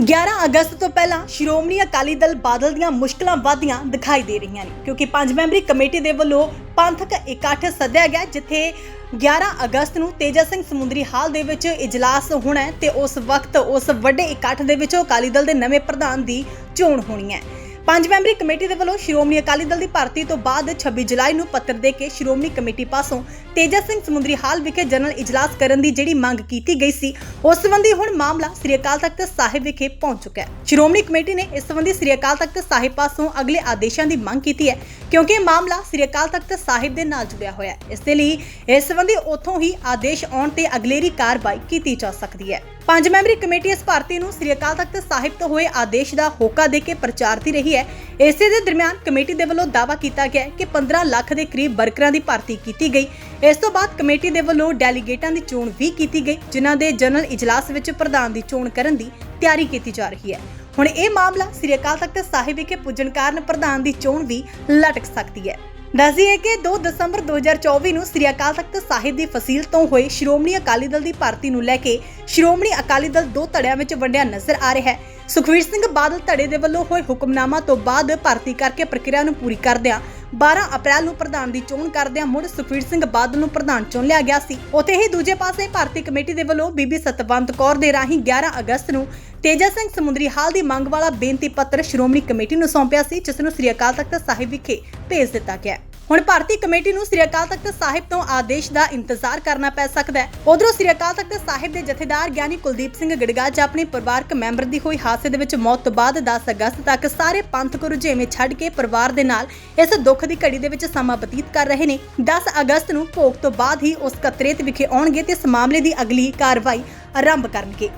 11 ਅਗਸਤ ਤੋਂ ਪਹਿਲਾਂ ਸ਼੍ਰੋਮਣੀ ਅਕਾਲੀ ਦਲ ਬਾਦਲ ਦੀਆਂ ਮੁਸ਼ਕਲਾਂ ਵਧਦੀਆਂ ਦਿਖਾਈ ਦੇ ਰਹੀਆਂ ਨੇ, ਕਿਉਂਕਿ ਪੰਜ ਮੈਂਬਰੀ ਕਮੇਟੀ ਦੇ ਵੱਲੋਂ ਪੰਥਕ ਇਕੱਠ ਸੱਦਿਆ ਗਿਆ, ਜਿੱਥੇ 11 ਅਗਸਤ ਨੂੰ ਤੇਜਾ ਸਿੰਘ ਸਮੁੰਦਰੀ ਹਾਲ ਦੇ ਵਿੱਚ ਇਜਲਾਸ ਹੋਣਾ ਹੈ ਤੇ ਉਸ ਵਕਤ ਉਸ ਵੱਡੇ ਇਕੱਠ ਦੇ ਵਿੱਚ ਅਕਾਲੀ ਦਲ ਦੇ ਨਵੇਂ ਪ੍ਰਧਾਨ ਦੀ ਚੋਣ ਹੋਣੀ ਹੈ। ਪੰਜ ਮੈਂਬਰੀ ਕਮੇਟੀ ਦੇ ਵੱਲੋਂ ਸ਼੍ਰੋਮਣੀ ਅਕਾਲੀ ਦਲ ਦੀ ਭਰਤੀ ਤੋਂ ਬਾਅਦ 26 ਜੁਲਾਈ ਨੂੰ ਪੱਤਰ ਦੇ ਕੇ ਸ਼੍ਰੋਮਣੀ ਕਮੇਟੀ ਪਾਸੋਂ ਤੇਜਾ ਸਿੰਘ ਸਮੁੰਦਰੀ ਹਾਲ ਵਿਖੇ ਜਨਰਲ ਇਜਲਾਸ ਕਰਨ ਦੀ ਜਿਹੜੀ ਮੰਗ ਕੀਤੀ ਗਈ ਸੀ, ਉਸ ਸੰਬੰਧੀ ਹੁਣ ਮਾਮਲਾ ਸ੍ਰੀ ਅਕਾਲ ਤਖਤ ਸਾਹਿਬ ਵਿਖੇ ਪਹੁੰਚ ਚੁੱਕਾ ਹੈ। ਸ਼੍ਰੋਮਣੀ ਕਮੇਟੀ ਨੇ ਇਸ ਸੰਬੰਧੀ ਸ੍ਰੀ ਅਕਾਲ ਤਖਤ ਸਾਹਿਬ ਪਾਸੋਂ ਅਗਲੇ ਆਦੇਸ਼ਾਂ ਦੀ ਮੰਗ ਕੀਤੀ ਹੈ ਕਿਉਂਕਿ ਇਹ ਮਾਮਲਾ ਸ੍ਰੀ ਅਕਾਲ ਤਖਤ ਸਾਹਿਬ ਦੇ ਨਾਲ ਜੁੜਿਆ ਹੋਇਆ ਹੈ। ਇਸ ਦੇ ਲਈ ਇਸ ਸੰਬੰਧੀ ਉੱਥੋਂ ਹੀ ਆਦੇਸ਼ ਆਉਣ ਤੇ ਅਗਲੇਰੀ ਕਾਰਵਾਈ ਕੀਤੀ ਜਾ ਸਕਦੀ ਹੈ। ਪੰਜ ਮੈਂਬਰੀ ਕਮੇਟੀ ਇਸ ਭਾਰਤੀ ਨੂੰ ਸ੍ਰੀ ਅਕਾਲ ਤਖਤ ਸਾਹਿਬ ਤੋਂ ਹੋਏ ਆਦੇਸ਼ ਦਾ ਹੋਕਾ ਦੇ ਕੇ ਪ੍ਰਚਾਰਤੀ ਰਹੀ ਹੈ। ਇਸੇ ਦੇ ਦਰਮਿਆਨ ਕਮੇਟੀ ਦੇ ਵੱਲੋਂ ਦਾਅਵਾ ਕੀਤਾ ਗਿਆ ਕਿ 15 ਲੱਖ ਦੇ ਕਰੀਬ ਵਰਕਰਾਂ ਦੀ ਭਰਤੀ ਕੀਤੀ ਗਈ। ਇਸ ਤੋਂ ਬਾਅਦ ਕਮੇਟੀ ਦੇ ਵੱਲੋਂ ਡੈਲੀਗੇਟਾਂ ਦੀ ਚੋਣ ਵੀ ਕੀਤੀ ਗਈ, ਜਿਨ੍ਹਾਂ ਦੇ ਜਨਰਲ ਇਜਲਾਸ ਵਿੱਚ ਪ੍ਰਧਾਨ ਦੀ ਚੋਣ ਕਰਨ ਦੀ ਤਿਆਰੀ ਕੀਤੀ ਜਾ ਰਹੀ ਹੈ। ਹੁਣ ਇਹ ਮਾਮਲਾ ਸ੍ਰੀ ਅਕਾਲ ਤਖਤ ਸਾਹਿਬ ਵਿਖੇ ਪੁੱਜਣ ਕਾਰਨ ਪ੍ਰਧਾਨ ਦੀ ਚੋਣ ਵੀ ਲਟਕ ਸਕਦੀ ਹੈ। ਦੱਸਦੀਏ ਕਿ 2 ਦਸੰਬਰ 2024 ਨੂੰ ਸ੍ਰੀ ਅਕਾਲ ਤਖਤ ਸਾਹਿਬ ਦੀ ਫਸੀਲ ਤੋਂ ਹੋਏ ਸ਼੍ਰੋਮਣੀ ਅਕਾਲੀ ਦਲ ਦੀ ਭਰਤੀ ਨੂੰ ਲੈ ਕੇ ਸ਼੍ਰੋਮਣੀ ਅਕਾਲੀ ਦਲ ਦੋ ਧੜਿਆਂ ਵਿੱਚ ਵੰਡਿਆ ਨਜ਼ਰ ਆ ਰਿਹਾ ਹੈ। ਸੁਖਵੀਰ ਸਿੰਘ ਬਾਦਲ ਧੜੇ ਦੇ ਵੱਲੋਂ ਹੋਏ ਹੁਕਮਨਾਮਾ ਤੋਂ ਬਾਅਦ ਭਰਤੀ ਕਰਕੇ ਪ੍ਰਕਿਰਿਆ ਨੂੰ ਪੂਰੀ ਕਰਦਿਆਂ 12 ਅਪ੍ਰੈਲ ਨੂੰ ਪ੍ਰਧਾਨ ਦੀ ਚੋਣ ਕਰਦਿਆਂ ਮੁੜ ਸੁਖਵੀਰ ਸਿੰਘ ਬਾਦਲ ਨੂੰ ਪ੍ਰਧਾਨ ਚੁਣ ਲਿਆ ਗਿਆ ਸੀ। ਉੱਥੇ ਹੀ ਦੂਜੇ ਪਾਸੇ ਭਾਰਤੀ ਕਮੇਟੀ ਦੇ ਵੱਲੋਂ ਬੀਬੀ ਸਤਵੰਤ ਕੌਰ ਦੇ ਰਾਹੀਂ 11 ਅਗਸਤ ਨੂੰ ਤੇਜਾ ਸਿੰਘ ਸਮੁੰਦਰੀ ਹਾਲ ਦੀ ਮੰਗ ਵਾਲਾ ਬੇਨਤੀ ਪੱਤਰ ਸ਼੍ਰੋਮਣੀ ਕਮੇਟੀ ਨੂੰ ਸੌਂਪਿਆ ਸੀ, ਜਿਸ ਨੂੰ ਸ੍ਰੀ ਅਕਾਲ ਤਖਤ ਸਾਹਿਬ ਵਿਖੇ ਭੇਜ ਦਿੱਤਾ ਗਿਆ। ਹੁਣ ਭਾਰਤੀ ਕਮੇਟੀ ਨੂੰ ਸ੍ਰੀ ਅਕਾਲ ਤਖਤ ਸਾਹਿਬ ਤੋਂ ਆਦੇਸ਼ ਦਾ ਇੰਤਜ਼ਾਰ ਕਰਨਾ ਪੈ ਸਕਦਾ ਹੈ। ਉਧਰੋਂ ਸ੍ਰੀ ਅਕਾਲ ਤਖਤ ਸਾਹਿਬ ਦੇ ਜਥੇਦਾਰ ਗਿਆਨੀ ਕੁਲਦੀਪ ਸਿੰਘ ਗੜਗਾਜ ਆਪਣੇ ਪਰਿਵਾਰਕ ਮੈਂਬਰ ਦੀ ਹੋਈ ਹਾਦਸੇ ਦੇ ਵਿੱਚ ਮੌਤ ਤੋਂ ਬਾਅਦ 10 ਅਗਸਤ ਤੱਕ ਸਾਰੇ ਪੰਥਕ ਰੁਝੇਵੇਂ ਛੱਡ ਕੇ ਪਰਿਵਾਰ ਦੇ ਨਾਲ ਇਸ ਦੁੱਖ ਦੀ ਘੜੀ ਦੇ ਵਿੱਚ ਸਮਾਂ ਬਤੀਤ ਕਰ ਰਹੇ ਨੇ। 10 ਅਗਸਤ ਨੂੰ ਭੋਗ ਤੋਂ ਬਾਅਦ ਹੀ ਉਸ ਕਤਰੇਤ ਵਿਖੇ ਆਉਣਗੇ ਤੇ ਇਸ ਮਾਮਲੇ ਦੀ ਅਗਲੀ ਕਾਰਵਾਈ ਆਰੰਭ ਕਰਨਗੇ।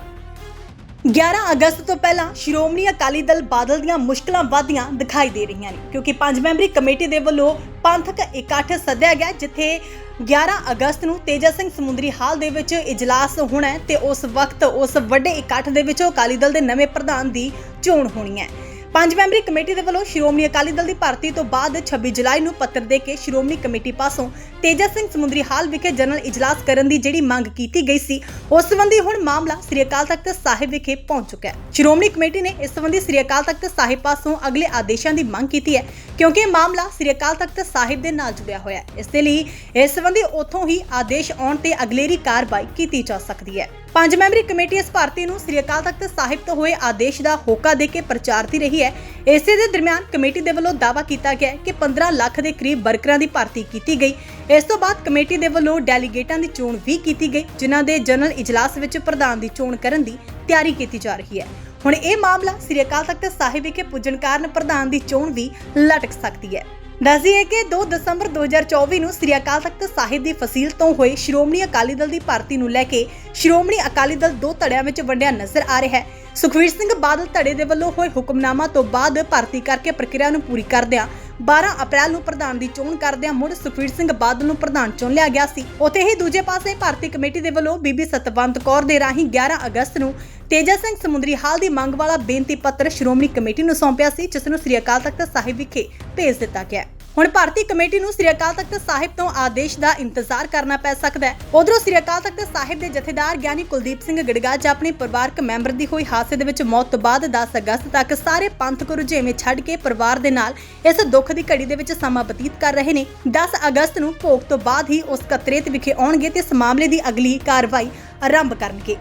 11 ਅਗਸਤ ਤੋਂ ਪਹਿਲਾਂ ਸ਼੍ਰੋਮਣੀ ਅਕਾਲੀ ਦਲ ਬਾਦਲ ਦੀਆਂ ਮੁਸ਼ਕਲਾਂ ਵਧਦੀਆਂ ਦਿਖਾਈ ਦੇ ਰਹੀਆਂ ਨੇ, ਕਿਉਂਕਿ ਪੰਜ ਮੈਂਬਰੀ ਕਮੇਟੀ ਦੇ ਵੱਲੋਂ ਪੰਥਕ ਇਕੱਠ ਸੱਦਿਆ ਗਿਆ, ਜਿੱਥੇ 11 ਅਗਸਤ ਨੂੰ ਤੇਜਾ ਸਿੰਘ ਸਮੁੰਦਰੀ ਹਾਲ ਦੇ ਵਿੱਚ ਇਜਲਾਸ ਹੋਣਾ ਹੈ ਤੇ ਉਸ ਵਕਤ ਉਸ ਵੱਡੇ ਇਕੱਠ ਦੇ ਵਿੱਚ ਅਕਾਲੀ ਦਲ ਦੇ ਨਵੇਂ ਪ੍ਰਧਾਨ ਦੀ ਚੋਣ ਹੋਣੀ ਹੈ। ਪੰਜ ਮੈਂਬਰੀ ਕਮੇਟੀ ਦੇ ਵੱਲੋਂ ਸ਼੍ਰੋਮਣੀ ਅਕਾਲੀ ਦਲ ਦੀ ਭਰਤੀ ਤੋਂ ਬਾਅਦ 26 ਜੁਲਾਈ ਨੂੰ ਪੱਤਰ ਦੇ ਕੇ ਸ਼੍ਰੋਮਣੀ ਕਮੇਟੀ ਪਾਸੋਂ ਤੇਜਾ ਸਿੰਘ ਸਮੁੰਦਰੀ ਹਾਲ ਵਿਖੇ ਜਨਰਲ ਇਜਲਾਸ ਕਰਨ ਦੀ ਜਿਹੜੀ ਮੰਗ ਕੀਤੀ ਗਈ ਸੀ, ਉਸ ਸੰਬੰਧੀ ਹੁਣ ਮਾਮਲਾ ਸ੍ਰੀ ਅਕਾਲ ਤਖਤ ਸਾਹਿਬ ਵਿਖੇ ਪਹੁੰਚ ਚੁੱਕਾ ਹੈ। ਸ਼੍ਰੋਮਣੀ ਕਮੇਟੀ ਨੇ ਇਸ ਸੰਬੰਧੀ ਸ੍ਰੀ ਅਕਾਲ ਤਖਤ ਸਾਹਿਬ ਪਾਸੋਂ ਅਗਲੇ ਆਦੇਸ਼ਾਂ ਦੀ ਮੰਗ ਕੀਤੀ ਹੈ, ਕਿਉਂਕਿ ਇਹ ਮਾਮਲਾ ਸ੍ਰੀ ਅਕਾਲ ਤਖਤ ਸਾਹਿਬ ਦੇ ਨਾਲ ਜੁੜਿਆ ਹੋਇਆ ਹੈ। ਇਸ ਦੇ ਲਈ ਇਸ ਸੰਬੰਧੀ ਉੱਥੋਂ ਹੀ ਆਦੇਸ਼ ਆਉਣ ਤੇ ਅਗਲੇਰੀ ਕਾਰਵਾਈ ਕੀਤੀ ਜਾ ਸਕਦੀ ਹੈ। ਪੰਜ ਮੈਂਬਰੀ ਕਮੇਟੀ ਇਸ ਭਾਰਤੀ ਨੂੰ ਸ੍ਰੀ ਅਕਾਲ ਤਖਤ ਸਾਹਿਬ ਤੋਂ ਹੋਏ ਆਦੇਸ਼ ਦਾ ਹੋਕਾ ਦੇ ਕੇ ਪ੍ਰਚਾਰਤੀ ਰਹੀ ਹੈ। ਇਸੇ ਦੇ ਦਰਮਿਆਨ ਕਮੇਟੀ ਦੇ ਵੱਲੋਂ ਦਾਅਵਾ ਕੀਤਾ ਗਿਆ ਕਿ 15 ਲੱਖ ਦੇ ਕਰੀਬ ਵਰਕਰਾਂ ਦੀ ਭਰਤੀ ਕੀਤੀ ਗਈ। ਇਸ ਤੋਂ ਬਾਅਦ ਕਮੇਟੀ ਦੇ ਵੱਲੋਂ ਡੈਲੀਗੇਟਾਂ ਦੀ ਚੋਣ ਵੀ ਕੀਤੀ ਗਈ, ਜਿਨ੍ਹਾਂ ਦੇ ਜਨਰਲ ਇਜਲਾਸ ਵਿੱਚ ਪ੍ਰਧਾਨ ਦੀ ਚੋਣ ਕਰਨ ਦੀ ਤਿਆਰੀ ਕੀਤੀ ਜਾ ਰਹੀ ਹੈ। ਹੁਣ ਇਹ ਮਾਮਲਾ ਸ੍ਰੀ ਅਕਾਲ ਤਖਤ ਸਾਹਿਬ ਵਿਖੇ ਪੁੱਜਣ ਕਾਰਨ ਪ੍ਰਧਾਨ ਦੀ ਚੋਣ ਵੀ ਲਟਕ ਸਕਦੀ ਹੈ। ਦੱਸਦੀ ਹੈ ਕਿ 2 ਦਸੰਬਰ 2024 ਨੂੰ ਸ੍ਰੀ ਅਕਾਲ ਤਖਤ ਸਾਹਿਬ ਦੀ ਫਸੀਲ ਤੋਂ ਹੋਏ ਸ਼੍ਰੋਮਣੀ ਅਕਾਲੀ ਦਲ ਦੀ ਭਰਤੀ ਨੂੰ ਲੈ ਕੇ ਸ਼੍ਰੋਮਣੀ ਅਕਾਲੀ ਦਲ ਦੋ ਧੜਿਆਂ ਵਿੱਚ ਵੰਡਿਆ ਨਜ਼ਰ ਆ ਰਿਹਾ ਹੈ। ਸੁਖਵੀਰ ਸਿੰਘ ਬਾਦਲ ਧੜੇ ਦੇ ਵੱਲੋਂ ਹੋਏ ਹੁਕਮਨਾਮਾ ਤੋਂ ਬਾਅਦ ਭਰਤੀ ਕਰਕੇ ਪ੍ਰਕਿਰਿਆ ਨੂੰ ਪੂਰੀ ਕਰਦਿਆਂ 12 ਅਪ੍ਰੈਲ ਨੂੰ ਪ੍ਰਧਾਨ ਦੀ ਚੋਣ ਕਰਦਿਆਂ ਮੁੜ ਸੁਖਵੀਰ ਸਿੰਘ ਬਾਦਲ ਨੂੰ ਪ੍ਰਧਾਨ ਚੁਣ ਲਿਆ ਗਿਆ ਸੀ। ਉੱਥੇ ਹੀ ਦੂਜੇ ਪਾਸੇ ਭਾਰਤੀ ਕਮੇਟੀ ਦੇ ਵੱਲੋਂ ਬੀਬੀ ਸਤਵੰਤ ਕੌਰ ਦੇ ਰਾਹੀਂ 11 ਅਗਸਤ ਨੂੰ ਤੇਜਾ ਸਿੰਘ ਸਮੁੰਦਰੀ ਹਾਲ ਦੀ ਮੰਗ ਵਾਲਾ ਬੇਨਤੀ ਪੱਤਰ ਸ਼੍ਰੋਮਣੀ ਕਮੇਟੀ ਨੂੰ ਸੌਂਪਿਆ ਸੀ, ਜਿਸ ਨੂੰ ਸ੍ਰੀ ਅਕਾਲ ਤਖਤ ਸਾਹਿਬ ਵਿਖੇ ਭੇਜ ਦਿੱਤਾ ਗਿਆ ਹੁਣ ਭਾਰਤੀ ਕਮੇਟੀ ਨੂੰ ਸ੍ਰੀ ਅਕਾਲ ਤਖਤ ਸਾਹਿਬ ਤੋਂ ਆਦੇਸ਼ ਦਾ ਇੰਤਜ਼ਾਰ ਕਰਨਾ ਪੈ ਸਕਦਾ ਹੈ। ਉਧਰੋਂ ਸ੍ਰੀ ਅਕਾਲ ਤਖਤ ਸਾਹਿਬ ਦੇ ਜਥੇਦਾਰ ਗਿਆਨੀ ਕੁਲਦੀਪ ਸਿੰਘ ਗੜਗਾਜ ਆਪਣੇ ਪਰਿਵਾਰਕ ਮੈਂਬਰ ਦੀ ਹੋਈ ਹਾਦਸੇ ਦੇ ਵਿੱਚ ਮੌਤ ਤੋਂ ਬਾਅਦ 10 ਅਗਸਤ ਤੱਕ ਸਾਰੇ ਪੰਥਕ ਰੁਝੇਵੇਂ ਛੱਡ ਕੇ ਪਰਿਵਾਰ ਦੇ ਨਾਲ ਇਸ ਦੁੱਖ ਦੀ ਘੜੀ ਦੇ ਵਿੱਚ ਸਮਾਂ ਬਤੀਤ ਕਰ ਰਹੇ ਨੇ। 10 ਅਗਸਤ ਨੂੰ ਭੋਗ ਤੋਂ ਬਾਅਦ ਹੀ ਉਸ ਕਤਰੇਤ ਵਿਖੇ ਆਉਣਗੇ ਤੇ ਇਸ ਮਾਮਲੇ ਦੀ ਅਗਲੀ ਕਾਰਵਾਈ ਆਰੰਭ ਕਰਨਗੇ।